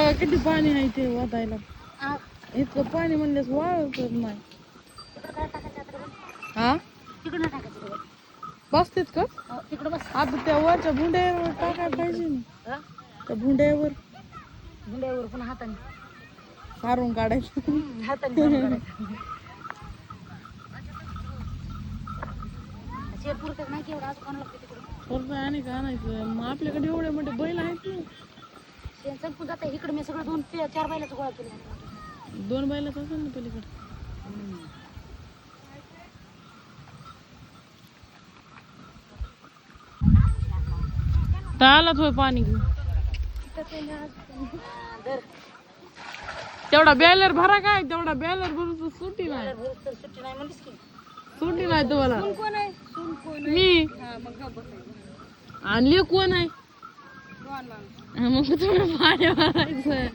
बघा किती पाणी आहे ते वाटायला? आ, इतकं पाणी म्हणल्यास वाळत नाही. हा? नाही. बसतेत का? हो, तिकडं बस. आता त्या वरच्या भुंड्यावर टाकायला पाहिजे ना? त्या भुंड्यावर गुंड्यावर पुन्हा हाताने. मारून काढायचं. हाताने नाही की आणि आपल्याकडे एवढे मोठे बैल आहेत. इकडे मी सगळं दोन ते चार बैलाचं गोळा केलं. दोन बैलाच असेल ना पलीकडे. तर आलाच होय पाणी घेऊन. दर तेवढा बॅलर भरा काय? तेवढा बॅलर भरून सुट्टी नाही. तर सुट्टी नाही म्हणलीस की. सुट्टी नाही तुम्हाला. कोण आहे? सून कोण मी. हा मग गप्प बसायचं आणि लेक कोण आहे? मग तुम्ही पाणी भरायचं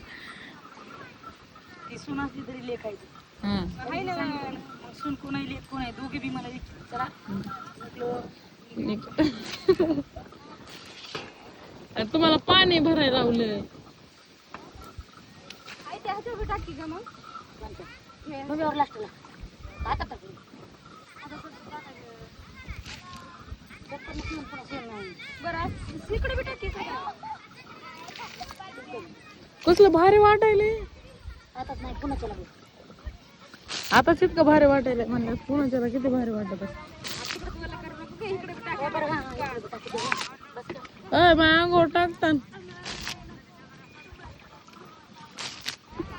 ती सून असली तरी लेखायची. हा. आहे ना मग सून कोण आहे लेख कोण आहे दोघे बी मला विचार चला म्हटलं निक- आणि तुम्हाला पाणी भरायला लावलं आहे ते ह्याच्यावर टाकी का मग. मग लास्टला आता टाकली इकडे बी टाकी कसलं भारी वाटायले? आताच नाही इतकं भारी वाटायला. म्हणलं पुण्याच्याला किती भारी वाटत? अय टाकतान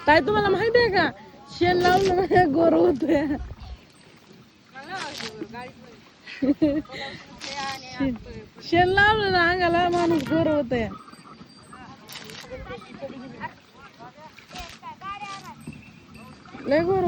काय तुम्हाला माहिती आहे का? शेण लावलं गोर होतोय. शेण लावलं ना अंगाला माणूस गोर होतोय. लय गोर